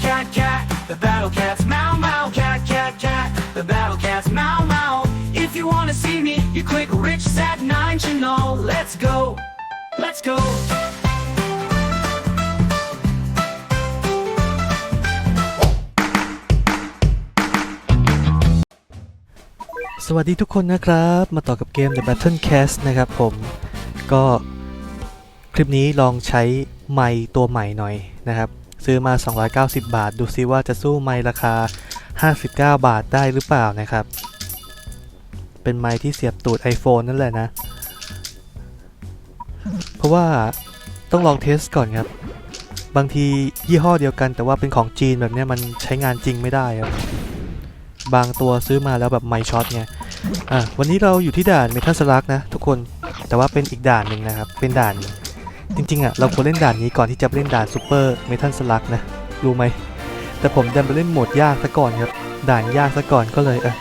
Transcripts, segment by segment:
cat, cat, cat. The battle cats, meow, meow, cat, cat, cat. The battle cats, meow, meow. If you wanna see me, you click Rich Sat 9 channel. Let's go, let's go. สวัสดีทุกคนนะครับ มาต่อกับเกม The Battle Cast นะครับผม ก็คลิปนี้ลองใช้ไมค์ตัวใหม่หน่อยนะครับ ซื้อมา 290 บาท ดูซิว่าจะสู้ไมค์ราคา 59 บาทได้หรือเปล่านะครับ เป็นไมค์ที่เสียบตูด iPhone นั่นแหละนะ เพราะว่าต้องลองเทสก่อนครับ บางทียี่ห้อเดียวกัน แต่ว่าเป็นของจีนแบบนี้มันใช้งานจริงไม่ได้ครับ บางตัวซื้อมาแล้วแบบไม่ช็อตไงอะวันนี้เราอยู่ที่ด่านเมทัลสลักนะทุกคนแต่ว่าเป็นอีกด่านหนึ่งนะครับ เป็นด่าน จริงๆอะเราควรเล่นด่านนี้ก่อนที่จะไปเล่นด่านซูเปอร์เมทัลสลักนะรู้ไหมแต่ผมดันไปเล่นโหมดยากซะก่อนครับด่านยากซะก่อนก็เลยเออ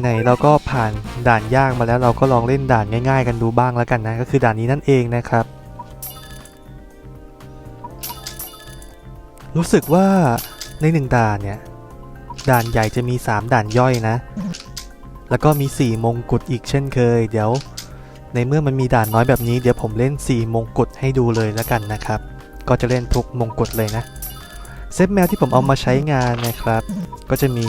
ไหนๆเราก็ผ่านด่านยากมาแล้วเราก็ลองเล่นด่านง่าย ๆ กันดูบ้างแล้วกันนะก็คือด่านนี้นั่นเองนะครับ รู้สึกว่าในหนึ่งด่านเนี่ยด่านใหญ่จะมี 3 ด่านย่อยนะ แล้วก็มี 4 มงกุฎอีกเช่นเคย เดี๋ยว ในเมื่อมันมีด่านน้อยแบบนี้เดี๋ยวผมเล่น 4 มงกุฎให้ดูเลยแล้วกันนะครับ ก็จะเล่นทุกมงกุฎเลยนะเซตแมวที่ผมเอามาใช้งานนะครับ ก็จะมี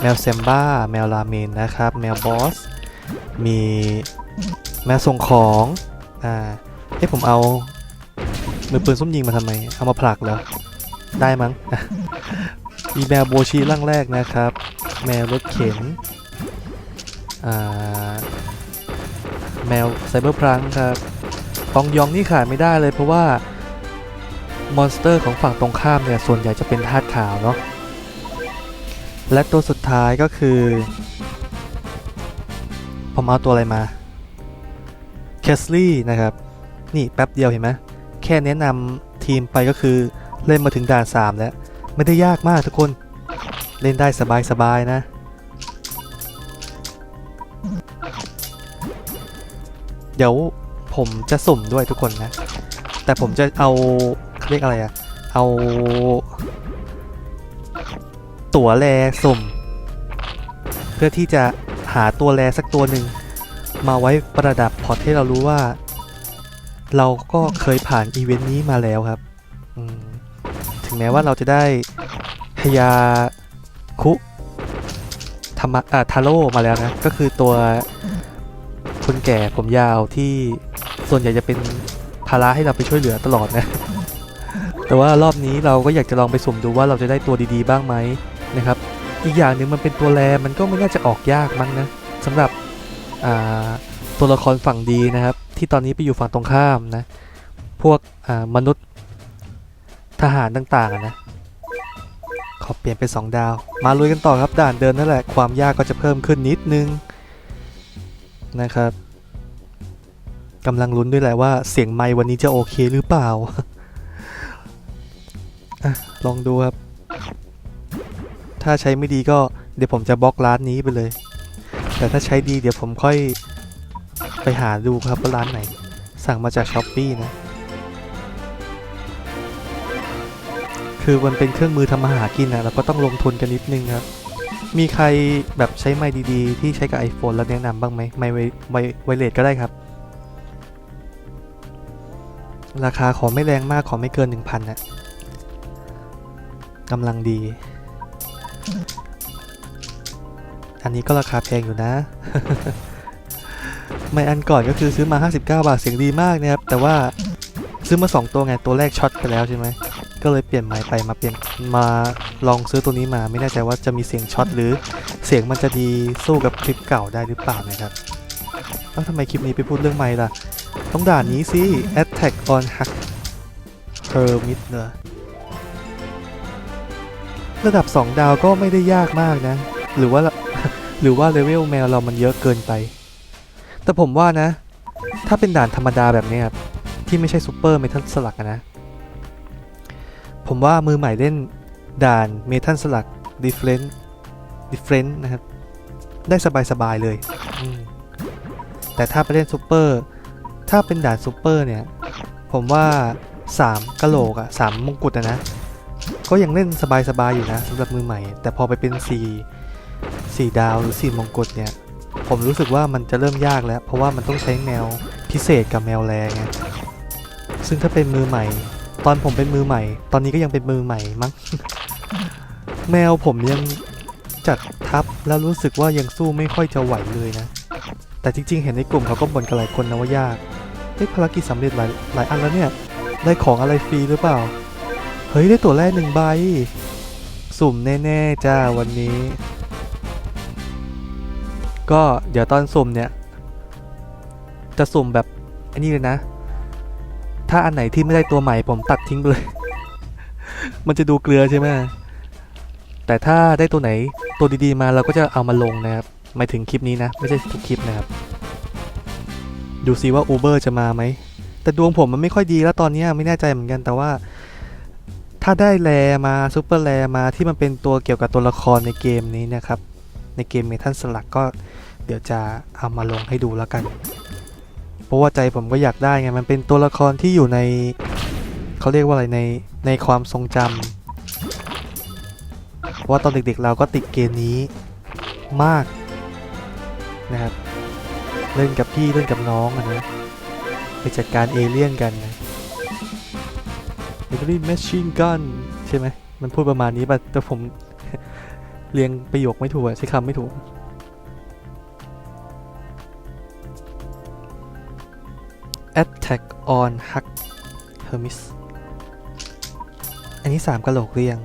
แมวเซมบ้าแมวราเมนนะครับ แมวบอส มีแมวส่งของอ่าให้ผมเอามือปืนส้มยิงมาทำไม เอามาผลักเหรอ ได้มั้ง มีแมวโบชีร่างแรกนะครับ แมวรถเข็นอ่า แมวไซเบอร์พลังครับปองยองนี่ขาดไม่ได้เลยเพราะว่ามอนสเตอร์ของฝั่งตรงข้ามเนี่ยส่วนใหญ่จะเป็นธาตุขาวเนาะและตัวสุดท้ายก็คือ ผมเอาตัวอะไรมาแคสลี่นะครับ นี่แป๊บเดียวเห็นไหมแค่แนะนำทีมไปก็คือเล่นมาถึงด่าน 3 แล้ว ไม่ได้ยากมากทุกคนเล่นได้สบายๆนะ เดี๋ยวผมจะสุ่มด้วยทุกคนนะ แต่ผมจะเอาเรียกอะไรอะเอา ตั๋วแลสุ่ม เพื่อที่จะหาตัวแลสักตัวหนึ่งมาไว้ประดับพอร์ตให้เรารู้ว่า เราก็เคยผ่านอีเวนต์นี้มาแล้วครับถึงแม้ว่าเราจะได้พยาคุธรรมะอ่าทาโร่มาแล้วนะ ก็คือตัว คนแก่ผมยาวที่ส่วนใหญ่จะเป็นภาระให้เราไปช่วยเหลือตลอดนะ แต่ว่ารอบนี้เราก็อยากจะลองไปสุ่มดูว่าเราจะได้ตัวดีๆบ้างไหมนะครับ อีกอย่างหนึ่งมันเป็นตัวแรมันก็ไม่น่าจะออกยากมั้งนะสำหรับตัวละครฝั่งดีนะครับ ที่ตอนนี้ไปอยู่ฝั่งตรงข้ามนะ พวกมนุษย์ทหารต่างๆนะขอเปลี่ยนเป็น2ดาว มาลุยกันต่อครับด่านเดินนั่นแหละ ความยากก็จะเพิ่มขึ้นนิดนึง นะครับกำลังลุ้นด้วยแหละว่าเสียงไมค์วันนี้จะโอเคหรือเปล่าอลองดูครับ ถ้าใช้ไม่ดีก็เดี๋ยวผมจะบล็อกร้านนี้ไปเลย แต่ถ้าใช้ดีเดี๋ยวผมค่อยไปหาดูครับว่าร้านไหน สั่งมาจากช้อปปีนะ คือมันเป็นเครื่องมือทำมาหากินนะเราก็ต้องลงทุนกันนิดนึงครับ มีใครแบบใช้ไมค์ดีๆ ที่ใช้กับ iPhone แล้วแนะนำบ้างไหมไมค์ไวไวไวเลสก็ได้ครับ ราคาขอไม่แรงมากขอไม่เกิน 1,000นะกำลังดี อันนี้ก็ราคาแพงอยู่นะ ไม่อันก่อนก็คือซื้อมา 59 บาทเสียงดีมากนะครับ แต่ว่าซื้อมา 2 ตัวไงตัวแรกช็อตไปแล้วใช่ไหม ก็เลยเปลี่ยนไม้ไปมาเปลี่ยนมาลองซื้อตัวนี้มา ไม่แน่ใจว่าจะมีเสียงช็อตหรือเสียงมันจะดีสู้กับคลิปเก่าได้หรือเปล่านะครับแล้วทำไมคลิปนี้ไปพูดเรื่องไม้ล่ะ ต้องด่านนี้สิ Attack on Hack Hermit เนอะระดับ 2 ดาวก็ไม่ได้ยากมากนะ หรือว่าหรือว่าเลเวลแมวเรามันเยอะเกินไป แต่ผมว่านะ ถ้าเป็นด่านธรรมดาแบบนี้ครับที่ไม่ใช่ซูเปอร์เมทัลสลักนะ ผมว่ามือใหม่เล่นด่านเมทัลสลัก Different Different นะครับ ได้สบายๆเลย แต่ถ้าไปเล่นซูเปอร์ ถ้าเป็นด่านซูเปอร์เนี่ย ผมว่าสามกะโหลกอะสามมงกุฎอะนะ ก็ยังเล่นสบายๆอยู่นะสำหรับมือใหม่ แต่พอไปเป็นสี่สี่ดาวหรือสี่มงกุฎเนี่ย ผมรู้สึกว่ามันจะเริ่มยากแล้ว เพราะว่ามันต้องใช้แมวพิเศษกับแมวแรงไงซึ่งถ้าเป็นมือใหม่ ตอนผมเป็นมือใหม่ ตอนนี้ก็ยังเป็นมือใหม่มั้ง แมวผมยังจัดทับแล้วรู้สึกว่ายังสู้ไม่ค่อยจะไหวเลยนะ แต่จริงๆ เห็นในกลุ่มเขาก็บ่นกันหลายคนนะว่ายากเฮ้ภารกิจสำเร็จหลายหลายอันแล้วเนี่ย ได้ของอะไรฟรีหรือเปล่า เฮ้ยได้ตัวแรกหนึ่งใบ สุ่มแน่ๆจ้าวันนี้ ก็เดี๋ยวตอนสุ่มเนี่ย จะสุ่มแบบอันนี้เลยนะ ถ้าอันไหนที่ไม่ได้ตัวใหม่ผมตัดทิ้งไปเลย มันจะดูเกลือใช่ไหมแต่ถ้าได้ตัวไหนตัวดีๆมาเราก็จะเอามาลงนะครับหมายถึงคลิปนี้นะ ไม่ใช่ทุกคลิปนะครับ ดูซิว่า Uber จะมาไหม แต่ดวงผมมันไม่ค่อยดีแล้วตอนนี้ไม่แน่ใจเหมือนกันแต่ว่า ถ้าได้แรมาซูเปอร์แรมาที่มันเป็นตัวเกี่ยวกับตัวละครในเกมนี้นะครับ ในเกมเมทัลสลักก็เดี๋ยวจะเอามาลงให้ดูแล้วกัน ราะว่าใจผมก็อยากได้ไงมันเป็นตัวละครที่อยู่ในเขาเรียกว่าอะไรในในความทรงจำเพราว่าตอนเด็กๆเราก็ติดเกมนี้มากนะครับเล่นกับพี่เล่นกับน้องอะนะไปจัดการเอเลี่ยนกันนะเอเลี่ยนแมชชีนกันใช่ไหมมันพูดประมาณนี้ป่ะแต่ผมเรียงประโยคไม่ถูกใช้คำไม่ถูก Attack on Huck Hermes อันนี้สามกะโหลกเรียง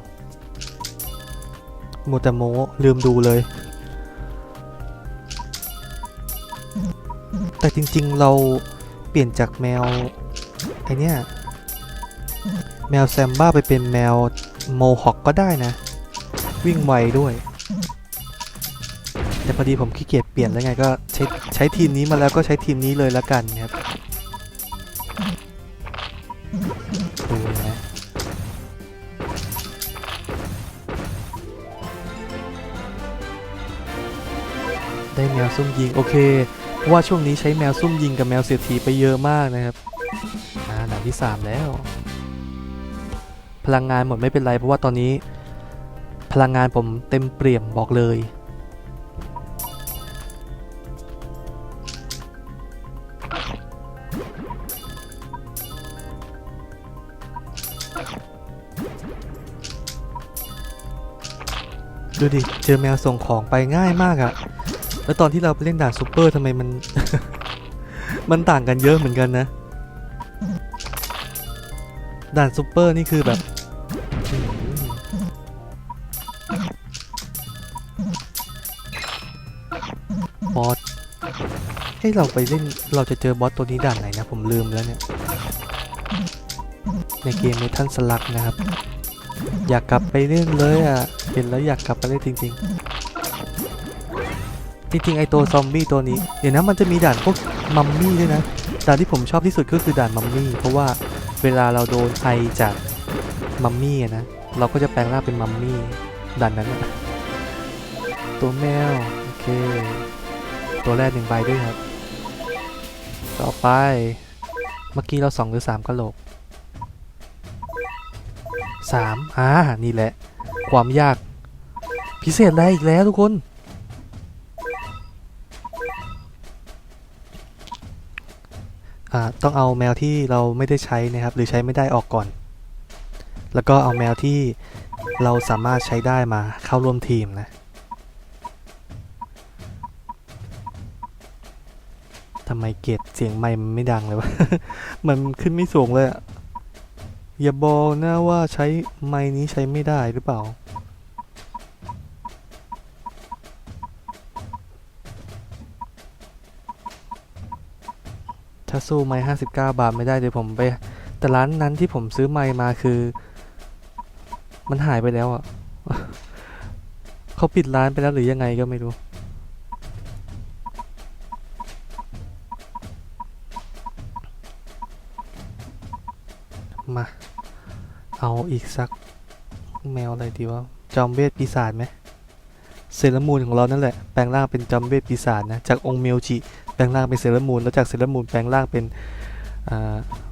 โมแต่โมลืมดูเลย แต่จริงๆเราเปลี่ยนจากแมว ไอเนี้ยแมวแซมบ้าไปเป็นแมวโมฮอคก็ได้นะ วิ่งไวด้วย แต่พอดีผมขี้เกียจเปลี่ยนแล้วไงก็ใช้ใช้ทีมนี้มาแล้วก็ใช้ทีมนี้เลยละกันครับ มวซุ่มยิงโอเค เพราะว่าช่วงนี้ใช้แมวซุ่มยิงกับแมวเสียทีไปเยอะมากนะครับอ่าด่านที่ 3 แล้ว พลังงานหมดไม่เป็นไรเพราะว่าตอนนี้ พลังงานผมเต็มเปี่ยมบอกเลยดูดิ เจอแมวส่งของไปง่ายมากอะ แล้วตอนที่เราไปเล่นด่านซูเปอร์ทำไมมัน มันต่างกันเยอะเหมือนกันนะ ด่านซูเปอร์นี่คือแบบ บอส ให้เราไปเล่น เราจะเจอบอสตัวนี้ด่านไหนนะ ผมลืมแล้วเนี่ย ในเกมเมทัลสลักนะครับ อยากกลับไปเล่นเลยอะ เห็นแล้วอยากกลับไปเล่นจริง ๆ จริงๆไอตัวซอมบี้ตัวนี้เดี๋ยวนะมันจะมีด่านพวกมัมมี่ด้วยนะด่านที่ผมชอบที่สุดก็คือด่านมัมมี่เพราะว่าเวลาเราโดนไอจากมัมมี่นะเราก็จะแปลงร่างเป็นมัมมี่ด่านนั้นอะตัวแมวโอเค ตัวแรกหนึ่งใบด้วยครับ ต่อไปเมื่อกี้เราสองหรือสามกะโหลกสามอ่านี่แหละ ความยากพิเศษอะไรอีกแล้วทุกคน ต้องเอาแมวที่เราไม่ได้ใช้นะครับ หรือใช้ไม่ได้ออกก่อน แล้วก็เอาแมวที่เราสามารถใช้ได้มาเข้าร่วมทีมนะ ทำไมเกตเสียงไมค์มันไม่ดังเลยวะ มันขึ้นไม่สูงเลยอะอย่าบอกนะว่าใช้ไมค์นี้ใช้ไม่ได้หรือเปล่า ถ้าสู้ไม้ห้าสิบเก้าบาทไม่ได้เดี๋ยวผมไป แต่ร้านนั้นที่ผมซื้อไม้มาคือ มันหายไปแล้วอะเขาปิดร้านไปแล้วหรือยังไงก็ไม่รู้ มา เอาอีกสักแมวอะไรดีวะ จอมเวทปีศาจไหมเซรามูนของเรานั่นแหละ แปลงร่างเป็นจอมเวทปีศาจนะ จากองค์เมลจิ ปลงร่างเป็นเซเลอรามูนแล้วจากเซเลอรามูนแปลงร่างเป็น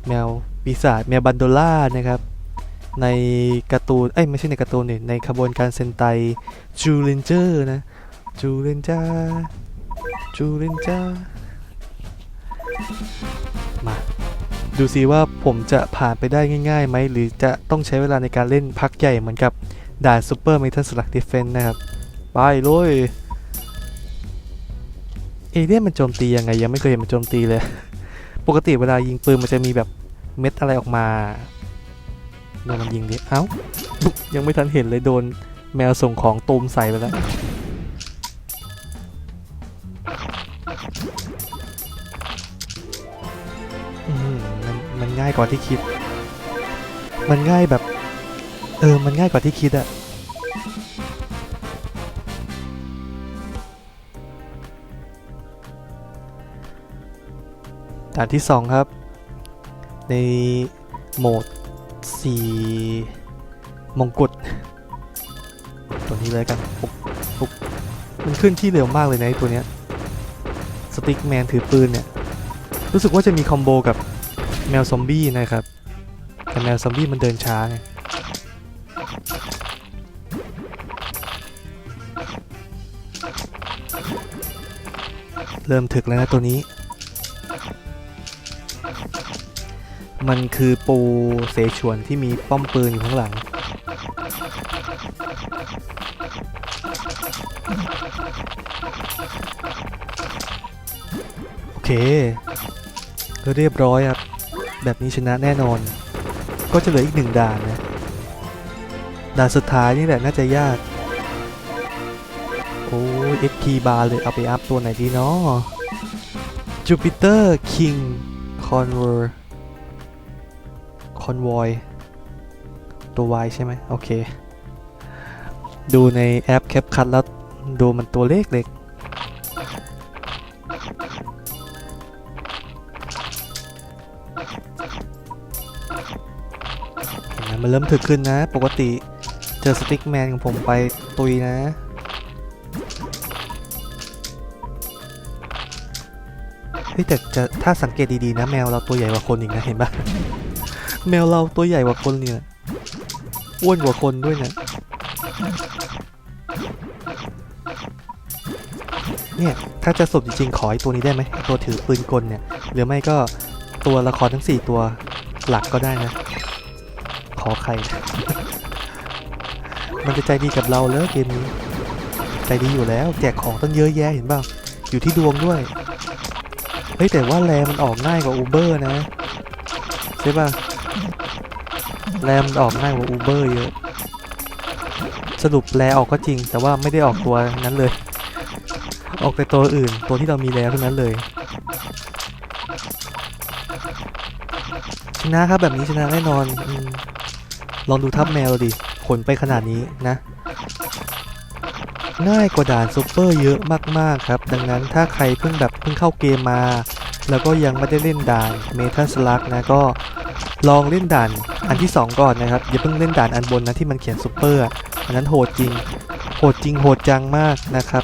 แมวปีศาจแมวบันโดล่านะครับในการ์ตูนเอ้ยไม่ใช่ในการ์ตูนนี่ในขบวนการเซนไตจูเลนเจอร์นะจูเลนจาจูเลนจามาดูซิว่าผมจะผ่านไปได้ง่ายๆไหมหรือจะต้องใช้เวลาในการเล่นพักใหญ่เหมือนกับด่านซูเปอร์เมทัลสลักดิเฟนนะครับ ไปเลย เอเลี่ยนมันโจมตียังไงยังไม่เคยเห็นมันโจมตีเลย ปกติเวลายิงปืนมันจะมีแบบเม็ดอะไรออกมาโดนมันยิงดิเอ้ายังไม่ทันเห็นเลยโดนแมวส่งของตูมใส่ไปแล้วมันมันง่ายกว่าที่คิด มันง่ายแบบ เออ มันง่ายกว่าที่คิดอะ ด่านที่สองครับ ในโหมด4มงกุฎตัวนี้เลยกันปุ๊บปุ๊บมันขึ้นที่เร็วมากเลยนะตัวเนี้ยสติ๊กแมนถือปืนเนี่ย รู้สึกว่าจะมีคอมโบกับแมวซอมบี้นะครับ แต่แมวซอมบี้มันเดินช้าไงเริ่มถึกแล้วนะตัวนี้ มันคือปูเสฉวนที่มีป้อมปืนอยู่ข้างหลัง โอเคก็เรียบร้อยครับ แบบนี้ชนะแน่นอน ก็จะเหลืออีกหนึ่งด่านนะ ด่านสุดท้ายนี่แหละน่าจะยาก โอ้ย XP บาร์เลยเอาไปอัพตัวไหนดีเนาะจูปิเตอร์คิงคอนเวอร์ Jupiter King Conver Convoy ตัว Y ใช่ไหมโอเค ดูในแอป CapCut แล้วดูมันตัวเล็กเล็กมมันเริ่มถึกขึ้นนะ ปกติเจอสติ๊กแมนของผมไปตุยนะเฮ้ยแต่จะถ้าสังเกตดี ๆ นะ แมวเราตัวใหญ่กว่าคนอีกนะ เห็นปะ แมวเราตัวใหญ่กว่าคนเนี่ยอ้วนกว่าคนด้วยเนี่ยเนี่ยถ้าจะสุดจริงๆขอไอ้ตัวนี้ได้ไหมตัวถือปืนกลเนี่ยหรือไม่ก็ตัวละครทั้ง 4 ตัวหลักก็ได้นะ ขอใคร มันจะใจดีกับเราเลยเกมนี้ ใจดีอยู่แล้ว แจกของตั้งเยอะแยะเห็นเปล่าอยู่ที่ดวงด้วย เฮ้ยแต่ว่าแรมันออกง่ายกว่า Uber นะใช่ป่ะ แรมออกง่ายกว่า Uber เยอะ สรุปแรออกก็จริง แต่ว่าไม่ได้ออกตัวนั้นเลย ออกแต่ตัวอื่น ตัวที่เรามีแล้วทั้งนั้นเลยชนะครับแบบนี้ชนะแน่นอนอลองดูทับแมวดิขนไปขนาดนี้นะ ง่ายกว่าด่านซูเปอร์เยอะมากๆครับ ดังนั้นถ้าใครเพิ่งแบบเพิ่งเข้าเกมมา แล้วก็ยังไม่ได้เล่นด่านเมทัลสลักนะก็ ลองเล่นด่านอันที่ 2 ก่อนนะครับอย่าเพิ่งเล่นด่านอันบนนะที่มันเขียนซูเปอร์อันนั้นโหดจริง โหดจริงโหดจังมากนะครับ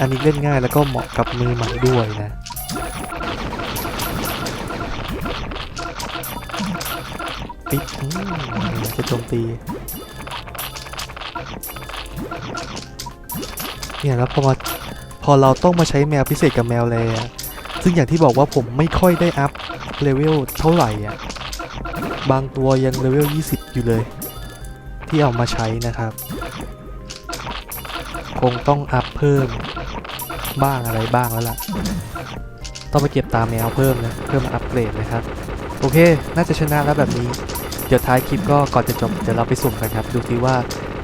อันนี้เล่นง่ายแล้วก็เหมาะกับมือใหม่ด้วยนะปิดจะโจมตีเนี่ยแล้วพอมาพอเราต้องมาใช้แมวพิเศษกับแมวแลซึ่งอย่างที่บอกว่าผมไม่ค่อยได้อัพเลเวลเท่าไหร่อะ บางตัวยังเลเวล 20 อยู่เลย ที่เอามาใช้นะครับ คงต้องอัพเพิ่มบ้างอะไรบ้างแล้วล่ะ ต้องไปเก็บตามแมวเพิ่มนะเพื่อมาอัปเกรดนะครับ โอเค น่าจะชนะแล้วแบบนี้ เดี๋ยวท้ายคลิปก็ก่อนจะจบเดี๋ยวเราไปสุ่มกันครับ ดูซิว่า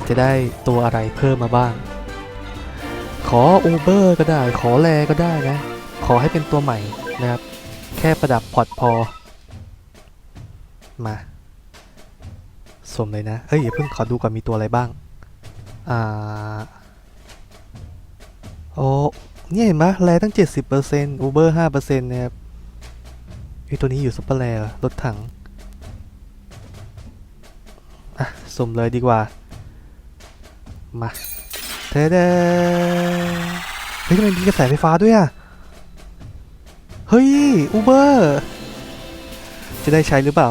จะได้ตัวอะไรเพิ่มมาบ้าง ขออูเบอร์ก็ได้ ขอแลก็ได้นะ ขอให้เป็นตัวใหม่นะครับ แค่ประดับพอร์ตพอ มาสมเลยนะ เฮ้ยอย่าเพิ่งขอดูก่อนมีตัวอะไรบ้าง อ่า โอ้เนี่ยเห็นไหมแลตั้ง 70%อูเบอร์5%นะครับไอตัวนี้อยู่ซุปเปอร์แลร์รถถัง อะสมเลยดีกว่า มาเทเดเฮ้ยทำไมมีกระแสไฟฟ้าด้วยอะ เฮ้ยอูเบอร์จะได้ใช้หรือเปล่า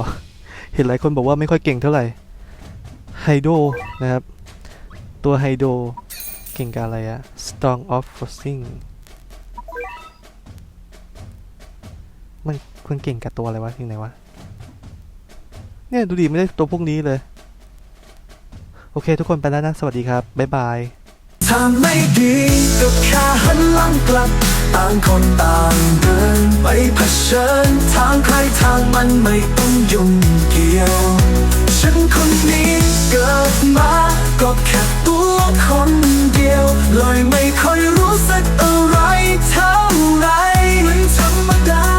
เห็นหลายคนบอกว่าไม่ค่อยเก่งเท่าไหร่ไฮโดนะครับ ตัวไฮโดเก่งกับอะไรอะ strong of forcing มันควรเก่งกับตัวอะไรวะที่ไหนวะ เนี่ยดูดิไม่ได้ตัวพวกนี้เลย โอเคทุกคนไปแล้วนะ สวัสดีครับ บ๊ายบาย ถ้าไม่ดีก็แค่หันหลังกลับ ต่างคนต่างเดินไปเผชิญ ทางใครทางมันไม่ต้องยุ่งเกี่ยว ฉันคนนี้เกิดมา ก็แค่ตัวคนเดียว เลยไม่ค่อยรู้สึกอะไรเท่าไหรมันธรรมดา